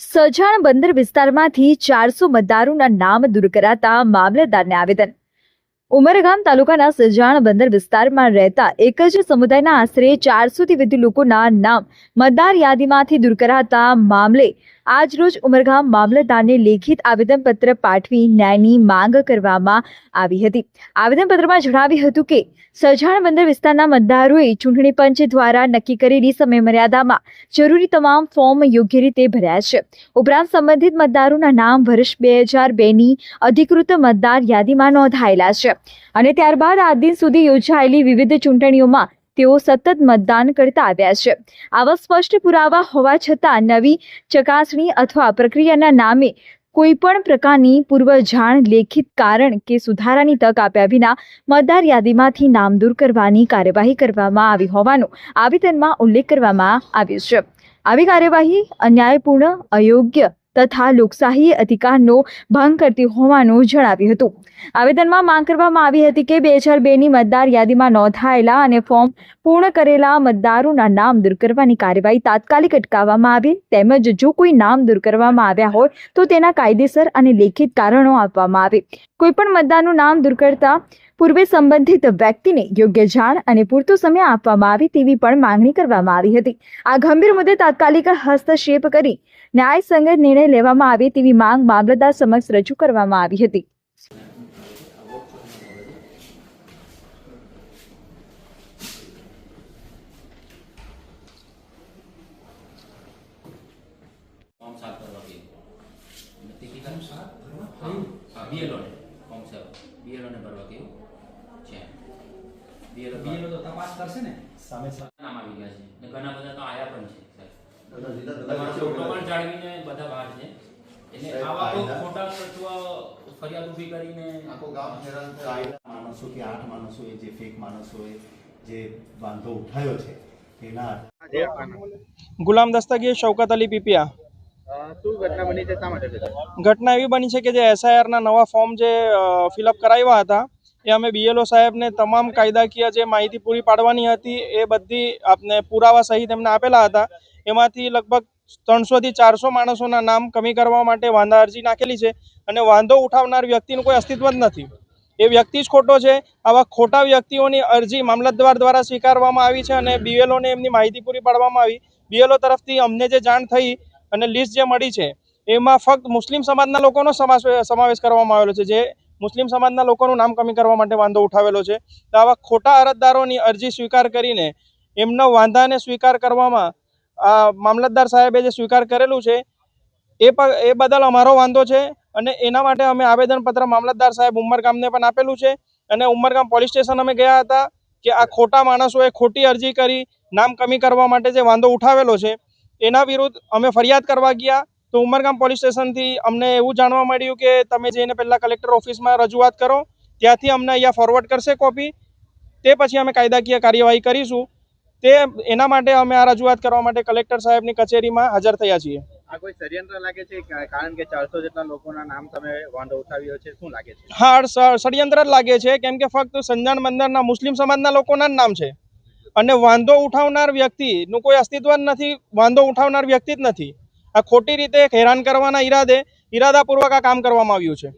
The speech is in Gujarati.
સજાણ બંદર વિસ્તારમાંથી ચારસો મતદારોના નામ દૂર કરાતા મામલતદારને આવેદન. ઉમરગામ તાલુકાના સજાણ બંદર વિસ્તારમાં રહેતા એક જ સમુદાયના આશરે ચારસોથી વધુ લોકોના નામ મતદાર યાદીમાંથી દૂર કરાતા મામલે આજરોજ ઉમરગામ મામલતદારને લેખિત આવેદનપત્ર પાઠવી ન્યાયની માંગ કરવામાં આવી હતી. આવેદનપત્રમાં જણાવ્યું હતું કે, સજાણ બંદર વિસ્તારના મતદારોએ ચૂંટણી પંચ દ્વારા નક્કી કરેલી સમયમર્યાદામાં જરૂરી તમામ ફોર્મ યોગ્ય રીતે ભર્યા છે. ઉપરાંત સંબંધિત મતદારોના નામ વર્ષ બે હજાર બેની અધિકૃત મતદાર યાદીમાં નોંધાયેલા છે. અને ત્યારબાદ આ દિન સુધી યોજાયેલી વિવિધ ચૂંટણીઓમાં તેઓ સતત મતદાન કરતા આવ્યા છે. આવા સ્પષ્ટ પુરાવા હોવા છતાં નવી ચકાસણી અથવા પ્રક્રિયાના નામે કોઈ પણ પ્રકારની પૂર્વ જાણ લેખિત કારણ કે સુધારાની તક આપ્યા વિના મતદાર યાદીમાંથી નામ દૂર કરવાની કાર્યવાહી કરવામાં આવી હોવાનો આવેદનમાં ઉલ્લેખ કરવામાં આવ્યો છે. આવી કાર્યવાહી અન્યાયપૂર્ણ, અયોગ્ય તથા લોકશાહી અધિકારનો ભંગ કરતી હોવાનું જણાવ્યું હતું. આવેદનમાં માંગ કરવામાં આવી હતી કે બે હજાર બેની મતદાર યાદીમાં નોંધાયેલા અને ફોર્મ પૂર્ણ કરેલા મતદારોના નામ દૂર કરવાની કાર્યવાહી તાત્કાલિક અટકાવવામાં આવે તેમજ જો કોઈ નામ દૂર કરવામાં આવ્યા હોય તો તેના કાયદેસર અને લેખિત કારણો આપવામાં આવે. કોઈપણ મતદારનું નામ દૂર કરતા પૂર્વે સંબંધિત વ્યક્તિને યોગ્ય જાણ અને પૂરતો સમય આપવામાં આવે તેવી પણ માંગણી કરવામાં આવી હતી. આ ગંભીર મુદ્દે તાત્કાલિક હસ્તક્ષેપ કરી ન્યાયસંગત નિર્ણય લેવામાં આવે તેવી માંગ મામલતદાર સમક્ષ રજૂ કરવામાં આવી હતી. ફોર્મ સાફ કરવા કહ્યું અને તે કીધા હા હા બીએલઓને ફોર્મ સાફ બીએલઓને ભરવા ગયું છે બીએલઓ બીએલઓ તો તપાસ કરશે ને? સામે સામે નામ આવી ગયા છે. ને ઘણા બધા તો આયા પણ છે સાહેબ. બધા જુદા જુદા તમારા વિષયો ફોટો ઉપર પણ જાળવીને બધા બહાર છે. એટલે આવા કોઈ ખોટા તત્વ ફરિયાદ ઊભી કરીને આખું ગામ હેરાન થાય. માણસો કે આઠ માણસોએ જે ફેક માણસોએ જે વાંધો ઉઠાવ્યો છે એના ગુલામ દસ્તગીર શૌકત અલી પીપિયા. ઘટના બની છે? શા માટે થયું? ઘટના એવી બની છે કે જે એસઆઈઆરના નવા ફોર્મ જે ફિલઅપ કરાવ્યા હતા એ અમે બીએલઓ સાહેબને તમામ કાયદાકીય જે માહિતી પૂરી પાડવાની હતી એ બધી આપને પુરાવા સહિત એમને આપેલા હતા. એમાંથી લગભગ ત્રણસોથી ચારસો માણસોના નામ કમી કરવા માટે વાંધા અરજી નાખેલી છે અને વાંધો ઉઠાવનાર વ્યક્તિનું કોઈ અસ્તિત્વ જ નથી. એ વ્યક્તિ જ ખોટો છે. આવા ખોટા વ્યક્તિઓની અરજી મામલતદાર દ્વારા સ્વીકારવામાં આવી છે અને બીએલઓને એમની માહિતી પૂરી પાડવામાં આવી. બીએલઓ તરફથી અમને જે જાણ થઈ અને લિસ્ટ જે મળી છે, એમાં ફક્ત મુસ્લિમ સમાજના લોકોનો સમાવેશ કરવામાં આવેલો છે, જે મુસ્લિમ સમાજના લોકોનું નામ કમી કરવા માટે વાંધો ઉઠાવેલો છે. તો આવા ખોટા અરજદારોની અરજી સ્વીકાર કરીને એમના વાંધાને સ્વીકાર કરવામાં આ મામલતદાર સાહેબે જે સ્વીકાર કરેલું છે, એ એ બદલ અમારો વાંધો છે અને એના માટે અમે આવેદનપત્ર મામલતદાર સાહેબ ઉમરગામને પણ આપેલું છે. અને ઉમરગામ પોલીસ સ્ટેશન અમે ગયા હતા કે આ ખોટા માણસોએ ખોટી અરજી કરી, નામ કમી કરવા માટે જે વાંધો ઉઠાવેલો છે, એના વિરુદ્ધ અમે ફરિયાદ કરવા ગયા. તો ઉમરગામ પોલીસ સ્ટેશનથી અમને એવું જાણવા મળ્યું કે તમે જઈને પહેલાં કલેક્ટર ઓફિસમાં રજૂઆત કરો ત્યાંથી અમને અહીંયા ફોરવર્ડ કરશે કોપી તે પછી અમે કાયદાકીય કાર્યવાહી કરીશું. તે એના માટે અમે આ રજૂઆત કરવા માટે કલેક્ટર સાહેબની કચેરીમાં હાજર થયા છીએ. આ કોઈ ષડયંત્ર લાગે છે? કારણ કે ચારસો જેટલા લોકોના નામ તમે વાંધો ઉઠાવ્યો છે શું લાગે છે? હા ષડયંત્ર જ લાગે છે કેમ કે ફક્ત સંજાણ બંદરના મુસ્લિમ સમાજના લોકોના જ નામ છે. અને વાંધો ઉઠાવનાર વ્યક્તિનું કોઈ અસ્તિત્વ જ નથી વાંધો ઉઠાવનાર વ્યક્તિ જ નથી. આ ખોટી રીતે હેરાન કરવાના ઈરાદે ઈરાદાપૂર્વક આ કામ કરવામાં આવ્યું છે.